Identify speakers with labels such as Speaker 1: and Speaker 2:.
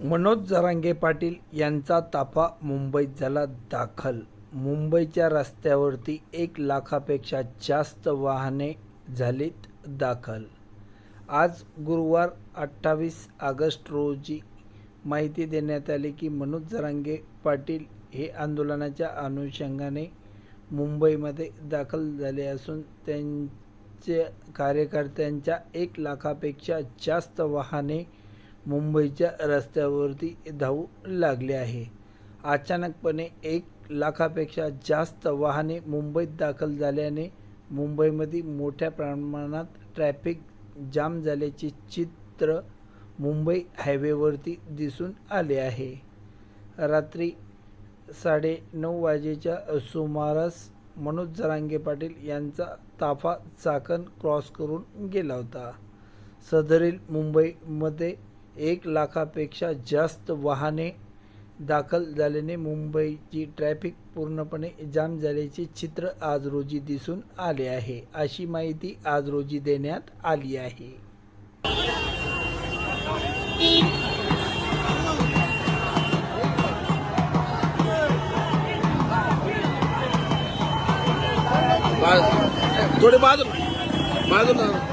Speaker 1: मनोज जरांगे पाटील यांचा ताफा मुंबईत झाला दाखल. मुंबईच्या रस्त्यावरती एक लाखापेक्षा जास्त वाहने झालीत दाखल. आज गुरुवार अठ्ठावीस ऑगस्ट रोजी माहिती देण्यात आली की मनोज जरांगे पाटील हे आंदोलनाच्या अनुषंगाने मुंबईमध्ये दाखल झाले असून त्यांचे कार्यकर्त्यांच्या एक लाखापेक्षा जास्त वाहने मुंबईच्या रस्त्यावरती धावू लागले आहे. अचानकपणे एक लाखापेक्षा जास्त वाहने मुंबईत दाखल झाल्याने मुंबईमध्ये मोठ्या प्रमाणात ट्रॅफिक जाम झाल्याचे चित्र मुंबई हायवेवरती दिसून आले आहे. रात्री साडे नऊ वाजेच्या सुमारास मनोज जरांगे पाटील यांचा ताफा चाकण क्रॉस करून गेला होता. सदरील मुंबईमध्ये एक लाखापेक्षा जास्त वाहने दाखल झाल्याने मुंबईची ट्रॅफिक पूर्णपणे जाम झाल्याचे चित्र आज रोजी दिसून आले आहे. अशी माहिती आज रोजी देण्यात आली आहे.
Speaker 2: थोडे बाजू बाजू